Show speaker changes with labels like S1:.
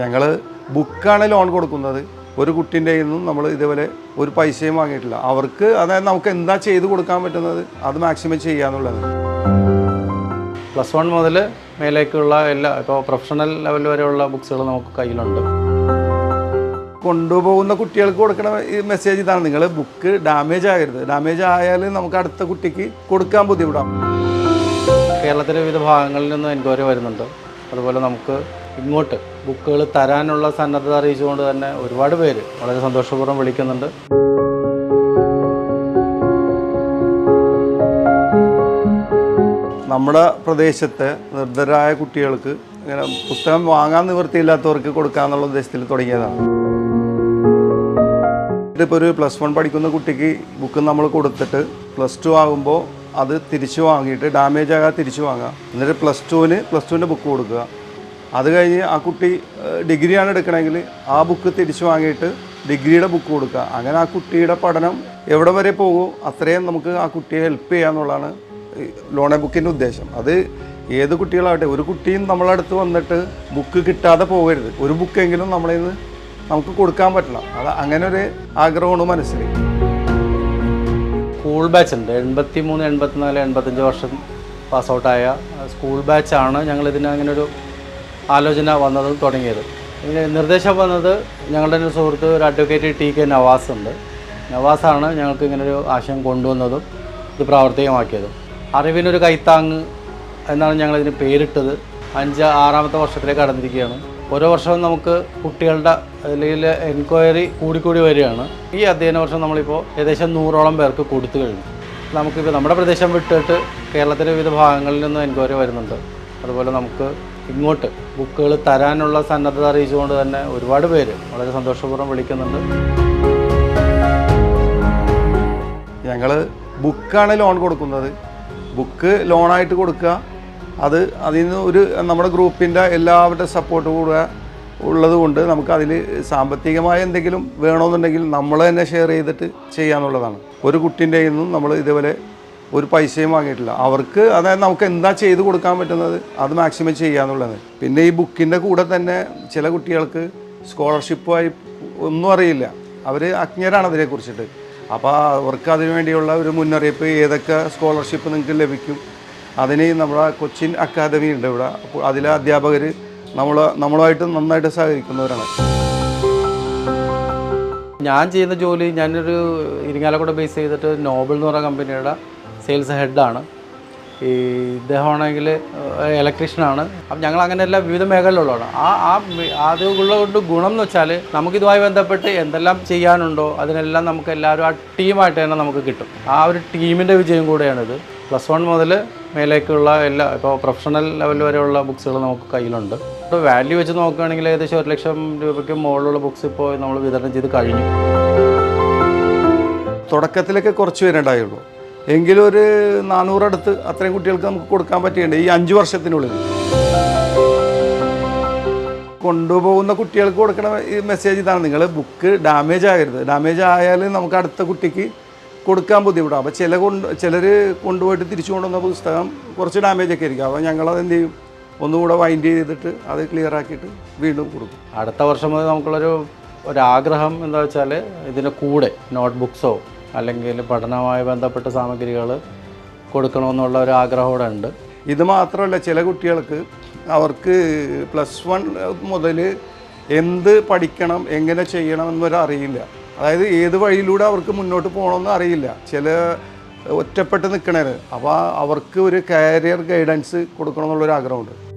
S1: ഞങ്ങൾ ബുക്കാണ് ലോൺ കൊടുക്കുന്നത്. ഒരു കുട്ടീന്റെ നിന്നും നമ്മൾ ഇതേപോലെ ഒരു പൈസയും വാങ്ങിയിട്ടില്ല. അവർക്ക് അതായത് നമുക്ക് എന്താ ചെയ്ത് കൊടുക്കാൻ പറ്റുന്നത് അത് മാക്സിമം ചെയ്യാന്നുള്ളത്.
S2: പ്ലസ് വൺ മുതൽ മേലേക്കുള്ള എല്ലാ ഇപ്പോൾ പ്രൊഫഷണൽ ലെവൽ വരെയുള്ള ബുക്സുകൾ നമുക്ക് കയ്യിലുണ്ട്.
S1: കൊണ്ടുപോകുന്ന കുട്ടികൾക്ക് കൊടുക്കണ ഈ മെസ്സേജ് ഇതാണ്. നിങ്ങൾ ബുക്ക് ഡാമേജ് ആകരുത്. ഡാമേജ് ആയാൽ നമുക്ക് അടുത്ത കുട്ടിക്ക് കൊടുക്കാൻ ബുദ്ധിമുട്ടാണ്
S2: കേരളത്തിലെ വിവിധ ഭാഗങ്ങളിൽ നിന്ന് എൻക്വയറി വരുന്നുണ്ട്. അതുപോലെ നമുക്ക് ഇങ്ങോട്ട് ബുക്കുകൾ തരാനുള്ള സന്നദ്ധത അറിയിച്ചുകൊണ്ട് തന്നെ ഒരുപാട് പേര് വളരെ സന്തോഷപൂർവം വിളിക്കുന്നുണ്ട്.
S1: നമ്മുടെ പ്രദേശത്തെ നിർദ്ധരായ കുട്ടികൾക്ക് ഇങ്ങനെ പുസ്തകം വാങ്ങാൻ നിവൃത്തിയില്ലാത്തവർക്ക് കൊടുക്കാന്നുള്ള ഉദ്ദേശത്തിൽ തുടങ്ങിയതാണ്. ഇതിപ്പോൾ ഒരു പ്ലസ് വൺ പഠിക്കുന്ന കുട്ടിക്ക് ബുക്ക് നമ്മൾ കൊടുത്തിട്ട് പ്ലസ് ടു ആകുമ്പോൾ അത് തിരിച്ചു വാങ്ങിയിട്ട് ഡാമേജ് ആകാതെ തിരിച്ചു വാങ്ങുക എന്നിട്ട് പ്ലസ് ടുവിന് പ്ലസ് ടുവിന്റെ ബുക്ക് കൊടുക്കുക. അത് കഴിഞ്ഞ് ആ കുട്ടി ഡിഗ്രിയാണ് എടുക്കണമെങ്കിൽ ആ ബുക്ക് തിരിച്ചു വാങ്ങിയിട്ട് ഡിഗ്രിയുടെ ബുക്ക് കൊടുക്കുക. അങ്ങനെ ആ കുട്ടിയുടെ പഠനം എവിടെ വരെ പോകും അത്രയും നമുക്ക് ആ കുട്ടിയെ ഹെൽപ്പ് ചെയ്യുക എന്നുള്ളതാണ് ലോണെ ബുക്കിന്റെ ഉദ്ദേശം. അത് ഏത് കുട്ടികളാവട്ടെ ഒരു കുട്ടിയും നമ്മളടുത്ത് വന്നിട്ട് ബുക്ക് കിട്ടാതെ പോകരുത്. ഒരു ബുക്കെങ്കിലും നമ്മളിൽ നിന്ന് നമുക്ക് കൊടുക്കാൻ പറ്റണം അത് അങ്ങനെ ഒരു ആഗ്രഹമാണ് മനസ്സിൽ.
S2: സ്കൂൾ ബാച്ച് ഉണ്ട്. എൺപത്തി മൂന്ന് എൺപത്തിനാല് എൺപത്തഞ്ച് വർഷം പാസ് ഔട്ടായ സ്കൂൾ ബാച്ചാണ് ഞങ്ങൾ ഇതിന് അങ്ങനെ ഒരു ആലോചന വന്നതും തുടങ്ങിയത്. ഇതിന് നിർദ്ദേശം വന്നത് ഞങ്ങളുടെ ഒരു സുഹൃത്ത് ഒരു അഡ്വക്കേറ്റ് ടി കെ നവാസ് ഉണ്ട് നവാസാണ് ഞങ്ങൾക്ക് ഇങ്ങനൊരു ആശയം കൊണ്ടുവന്നതും ഇത് പ്രാവർത്തികമാക്കിയതും. അറിവിനൊരു കൈത്താങ് എന്നാണ് ഞങ്ങളിതിന് പേരിട്ടത്. അഞ്ച് ആറാമത്തെ വർഷത്തിലേക്ക് കടന്നിരിക്കുകയാണ്. ഓരോ വർഷവും നമുക്ക് കുട്ടികളുടെ അല്ലെങ്കിൽ എൻക്വയറി കൂടിക്കൂടി വരികയാണ്. ഈ അധ്യയന വർഷം നമ്മളിപ്പോൾ ഏകദേശം നൂറോളം പേർക്ക് കൊടുത്തു കഴിഞ്ഞു. നമുക്കിപ്പോൾ നമ്മുടെ പ്രദേശം വിട്ടിട്ട് കേരളത്തിലെ വിവിധ ഭാഗങ്ങളിൽ നിന്ന് എൻക്വയറി വരുന്നുണ്ട്. അതുപോലെ നമുക്ക് ഇങ്ങോട്ട് ബുക്കുകൾ തരാനുള്ള സന്നദ്ധത അറിയിച്ചുകൊണ്ട് തന്നെ ഒരുപാട് പേര് വളരെ സന്തോഷപൂർവം വിളിക്കുന്നുണ്ട്.
S1: ഞങ്ങൾ ബുക്കാണ് ലോൺ കൊടുക്കുന്നത്. ബുക്ക് ലോണായിട്ട് കൊടുക്കുക. അത് അതിൽ നിന്ന് ഒരു നമ്മുടെ ഗ്രൂപ്പിന്റെ എല്ലാവരുടെ സപ്പോർട്ട് കൂടുക ഉള്ളതുകൊണ്ട് നമുക്ക് അതിൽ സാമ്പത്തികമായ എന്തെങ്കിലും വേണമെന്നുണ്ടെങ്കിൽ നമ്മൾ തന്നെ ഷെയർ ചെയ്തിട്ട് ചെയ്യാന്നുള്ളതാണ്. ഒരു കുട്ടീന്റെ നിന്നും നമ്മൾ ഇതേപോലെ ഒരു പൈസയും വാങ്ങിയിട്ടില്ല. അവർക്ക് അതായത് നമുക്ക് എന്താ ചെയ്ത് കൊടുക്കാൻ പറ്റുന്നത്? അത് മാക്സിമം ചെയ്യാന്നുള്ളത് പിന്നെ ഈ ബുക്കിന്റെ കൂടെ തന്നെ ചില കുട്ടികൾക്ക് സ്കോളർഷിപ്പുമായി ഒന്നും അറിയില്ല. അവർ അജ്ഞരാണ് അതിനെക്കുറിച്ചിട്ട്. അപ്പോൾ അവർക്ക് അതിനു വേണ്ടിയുള്ള ഒരു മുന്നറിയിപ്പ് ഏതൊക്കെ സ്കോളർഷിപ്പ് നിങ്ങൾക്ക് ലഭിക്കും? അതിന് നമ്മുടെ കൊച്ചിൻ അക്കാദമി ഉണ്ട് ഇവിടെ. അപ്പോൾ അതിലെ അധ്യാപകർ നമ്മൾ നമ്മളുമായിട്ട് നന്നായിട്ട് സഹകരിക്കുന്നവരാണ്.
S2: ഞാൻ ചെയ്യുന്ന ജോലി ഞാനൊരു ഇരിങ്ങാലക്കുട ബേസ് ചെയ്തിട്ട് നോബൽ എന്ന് പറയുന്ന കമ്പനിയുടെ സെയിൽസ് ഹെഡാണ്. ഈ ഇദ്ദേഹമാണെങ്കിൽ ഇലക്ട്രീഷ്യനാണ്. അപ്പം ഞങ്ങൾ അങ്ങനെയല്ല വിവിധ മേഖലയിലുള്ളതാണ് ആ ആ മേ- അതുള്ള കൊണ്ട് ഗുണം എന്ന് വെച്ചാൽ നമുക്കിതുമായി ബന്ധപ്പെട്ട് എന്തെല്ലാം ചെയ്യാനുണ്ടോ അതിനെല്ലാം നമുക്ക് എല്ലാവരും ആ ടീമായിട്ട് തന്നെ നമുക്ക് കിട്ടും. ആ ഒരു ടീമിന്റെ വിജയം കൂടെയാണിത്. പ്ലസ് വൺ മുതൽ മേലേക്കുള്ള എല്ലാ ഇപ്പോൾ പ്രൊഫഷണൽ ലെവൽ വരെയുള്ള ബുക്സുകൾ നമുക്ക് കയ്യിലുണ്ട്. ഇപ്പോൾ വാല്യൂ വെച്ച് നോക്കുകയാണെങ്കിൽ ഏകദേശം ഒരു ലക്ഷം രൂപയ്ക്ക് മുകളിലുള്ള ബുക്സ് ഇപ്പോൾ നമ്മൾ വിതരണം ചെയ്ത് കഴിഞ്ഞു.
S1: തുടക്കത്തിലൊക്കെ കുറച്ച് പേരുണ്ടായുള്ളൂ. എങ്കിലും ഒരു നാനൂറടുത്ത് അത്രയും കുട്ടികൾക്ക് നമുക്ക് കൊടുക്കാൻ പറ്റിയുണ്ട് ഈ അഞ്ച് വർഷത്തിനുള്ളിൽ. കൊണ്ടുപോകുന്ന കുട്ടികൾക്ക് കൊടുക്കണ ഈ മെസ്സേജ് ഇതാണ്. നിങ്ങൾ ബുക്ക് ഡാമേജ് ആകരുത്. ഡാമേജ് ആയാൽ നമുക്ക് അടുത്ത കുട്ടിക്ക് കൊടുക്കാൻ ബുദ്ധിമുട്ടാണ് അപ്പോൾ ചില കൊണ്ട് ചിലർ കൊണ്ടുപോയിട്ട് തിരിച്ചു കൊണ്ടുവന്ന പുസ്തകം കുറച്ച് ഡാമേജ് ഒക്കെ ആയിരിക്കും. അപ്പോൾ ഞങ്ങളത് എന്ത് ചെയ്യും? ഒന്നുകൂടെ വൈൻഡ് ചെയ്തിട്ട് അത് ക്ലിയർ ആക്കിയിട്ട് വീണ്ടും കൊടുക്കും.
S2: അടുത്ത വർഷം മുതൽ നമുക്കുള്ളൊരു ഒരാഗ്രഹം എന്താ വെച്ചാൽ ഇതിന്റെ കൂടെ നോട്ട് ബുക്സോ അല്ലെങ്കിൽ പഠനവുമായി ബന്ധപ്പെട്ട സാമഗ്രികൾ കൊടുക്കണമെന്നുള്ള ഒരു ആഗ്രഹം കൂടെ ഉണ്ട്.
S1: ഇത് മാത്രമല്ല ചില കുട്ടികൾക്ക് അവർക്ക് പ്ലസ് വൺ മുതൽ എന്ത് പഠിക്കണം എങ്ങനെ ചെയ്യണം എന്നൊരു അറിയില്ല. അതായത് ഏത് വഴിയിലൂടെ അവർക്ക് മുന്നോട്ട് പോകണമെന്ന് അറിയില്ല. ചില ഒറ്റപ്പെട്ട് നിൽക്കണത് അപ്പോൾ അവർക്ക് ഒരു കരിയർ ഗൈഡൻസ് കൊടുക്കണമെന്നുള്ളൊരു ആഗ്രഹമുണ്ട്.